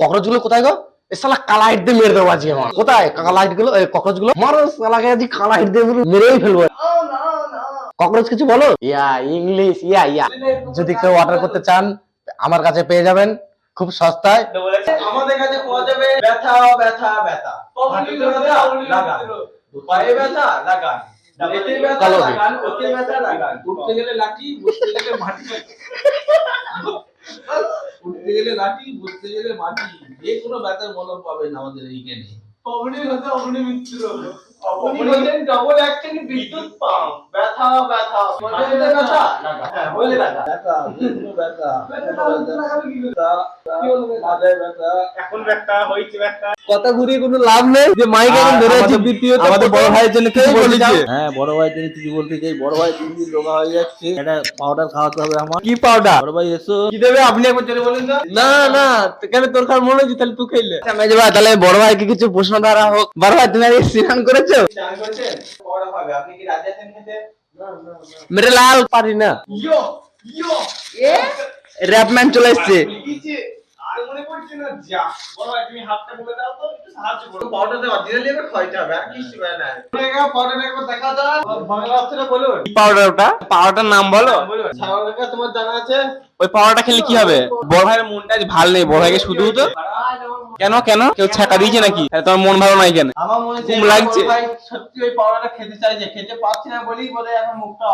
ককরোচগুলো কোথায় গো? এ শালা কালা হিট দিয়ে মেরে দেবো আজকে আমার। কোথায়? কালা হিটগুলো ককরোচগুলো মারো শালাকে আজকে কালা হিট দিয়ে মেরেই ফেলব। ককরোচ কিছু বলো? Yeah English yeah yeah. যদি কেউ অর্ডার করতে চান আমার কাছে পেয়ে যাবেন। খুব সস্তায়। আমাদের কাছে পাওয়া যাবে ব্যথা ব্যথা ব্যথা। পায়ে ব্যথা লাগান। লাগান। ওতে ব্যথা লাগান। উঠতে গেলে লাঠি বসতে গেলে মাটি। গেলে লাঠি বুঝতে গেলে মাটি। যে কোনো ব্যথার মলম পাবেন আমাদের এইখানে। অগ্নি হতে অগ্নি মিত্র অগ্নি হলেন ডবল অ্যাকশন বিদ্যুৎ পাম্প। ব্যথা ব্যথা ব্যথা হ্যাঁ বলে কোনো ব্যথা ব্যথা ব্যথা এখন ব্যাগটা হয়েছে ব্যাগটা কথা ঘুরিয়ে কোনো লাভ নেই যে মাইক এখন ধরে আছে দ্বিতীয়ত আমাদের বড় ভাইয়ের জন্য কিছু চাও? হ্যাঁ বড় ভাই জন্য কিছু বলতে চাই বড় ভাই দিন দিন রোগা হয়ে যাচ্ছে একটা পাউডার খাওয়াতে হবে আমার। কি পাউডার বড় ভাই এসো। কি দেবে আপনি একবার চলে বলেন না না কেন তোর খার মনে হচ্ছে তাহলে তুই খাইলে মেজে ভাই তাহলে বড় ভাইকে কিছু প্রশ্ন দ্বারা হোক। বড় ভাই তুমি স্নান করেছ? চান করেছেন পড়া হবে আপনি কি রাজি খেতে? মেরে লাল পারি না ইয়ো র্যাপম্যান চলে এসছে পাউডারটার নাম বলো। তোমার জানা আছে? ওই পাউডারটা খেলে কি হবে? বড় ভাইয়ের মনটা ভালো নেই বড় ভাইকে শুধু তো। কেন কেন কেউ ছাকা দিয়েছে নাকি তাহলে তোমার মন ভালো নাই কেন আমার মনে ঘুম লাগছে? ভাই সত্যি ওই পাউডারটা খেতে চাইছে খেতে পাচ্ছি না বলেই বলে এখন মুখটা।